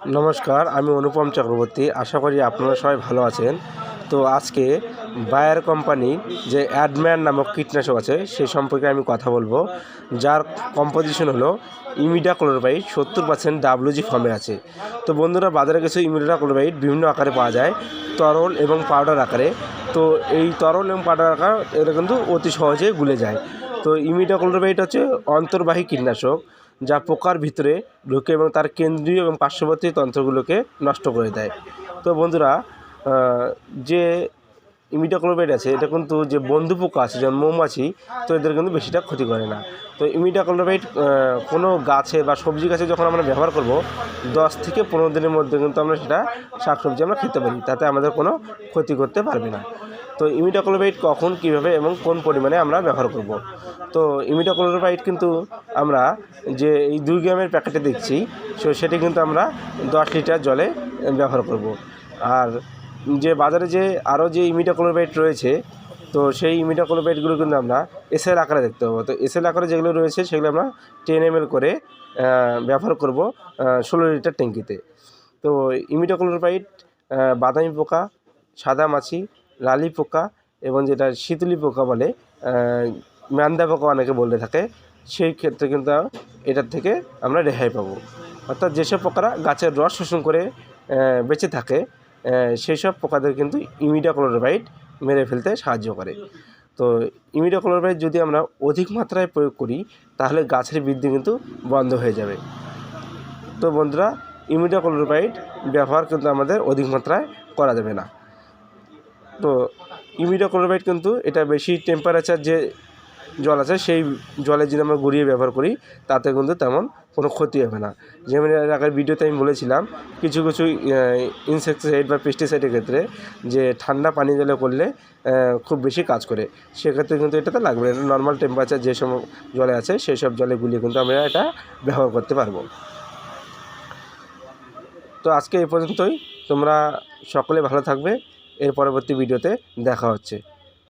নমস্কার, আমি অনুপম চক্রবর্তী। আশা করি আপনারা সবাই ভালো আছেন। তো আজকে বায়ার কোম্পানির যে অ্যাডম্যান নামক কীটনাশক আছে, সে সম্পর্কে আমি কথা বলব। যার কম্পোজিশন হলো ইমিডা ক্লোরোবাইড সত্তর পার্সেন্ট ডাব্লিউজি ফর্মে আছে। তো বন্ধুরা, বাজারে কিছু ইমিডা ক্লোরোবাইড বিভিন্ন আকারে পাওয়া যায়, তরল এবং পাউডার আকারে। তো এই তরল এবং পাউডার আকার এটা কিন্তু অতি সহজে গুলে যায়। তো ইমিডা ক্লোরোবাইড হচ্ছে অন্তর্বাহী কীটনাশক। যা পোকার ভিতরে ঢুকে এবং তার কেন্দ্রীয় এবং পার্শ্ববর্তী তন্ত্রগুলোকে নষ্ট করে দেয়। তো বন্ধুরা যে ইমিডাক্লোরোবাইড আছে, এটা কিন্তু যে বন্ধু পোকা আছে, যেমন মৌমাছি, তো এদের কিন্তু বেশিটা ক্ষতি করে না। তো ইমিডাক্লোরোবাইড কোনো গাছে বা সবজি গাছে যখন আমরা ব্যবহার করব, দশ থেকে পনেরো দিনের মধ্যে কিন্তু আমরা সেটা শাকসবজি আমরা খেতে পারি, তাতে আমাদের কোনো ক্ষতি করতে পারবে না। তো ইমিডাক্লোরোবাইড কখন, কীভাবে এবং কোন পরিমাণে আমরা ব্যবহার করব। তো ইমিডাক্লোরোবাইড কিন্তু আমরা যে এই দুই গ্রামের প্যাকেটে দেখছি, সো সেটি কিন্তু আমরা দশ লিটার জলে ব্যবহার করব। আর যে বাজারে যে আরও যে ইমিডাক্লোরোবাইড রয়েছে, তো সেই ইমিডাক্লোরোবাইডগুলো কিন্তু আমরা এসএল আকারে দেখতে পাবো। তো এসএল আকারে যেগুলো রয়েছে, সেগুলো আমরা টেন এম করে ব্যবহার করব ষোলো লিটার ট্যাঙ্কিতে। তো ইমিডাক্লোরোবাইড বাদামি পোকা, সাদা মাছি লালি পোকা এবং যেটা শীতলি পোকা বলে ম্যান্দা পোকা অনেকে বলে থাকে, সেই ক্ষেত্রে কিন্তু এটার থেকে আমরা রেহাই পাবো। অর্থাৎ যেসব পোকারা গাছের রস শোষণ করে বেঁচে থাকে সেই সব পোকাদের কিন্তু ইমিডাক্লোরোবাইড মেরে ফেলতে সাহায্য করে। তো ইমিডাক্লোরোবাইড যদি আমরা অধিক মাত্রায় প্রয়োগ করি, তাহলে গাছের বৃদ্ধি কিন্তু বন্ধ হয়ে যাবে। তো বন্ধুরা ইমিডাক্লোরোবাইড ব্যবহার কিন্তু আমাদের অধিক মাত্রায় করা যাবে না। তো ইমিডাক্লোরোবাইড কিন্তু এটা বেশি টেম্পারেচার যে জল আছে, সেই জলে যদি আমরা গড়িয়ে ব্যবহার করি, তাতে কিন্তু তেমন কোনো ক্ষতি হবে না। যেমন আগের ভিডিওতে আমি বলেছিলাম, কিছু কিছু ইনসেকটিসাইড বা পেস্টিসাইডের ক্ষেত্রে যে ঠান্ডা পানি জলে করলে খুব বেশি কাজ করে। সেক্ষেত্রে কিন্তু এটাতে লাগবে না। নর্মাল টেম্পারেচার যে সব জলে আছে, সেই সব জলে গুলিয়ে কিন্তু আমরা এটা ব্যবহার করতে পারব। তো আজকে এই পর্যন্তই। তোমরা সকলে ভালো থাকবে। এর পরবর্তী ভিডিওতে দেখা হচ্ছে।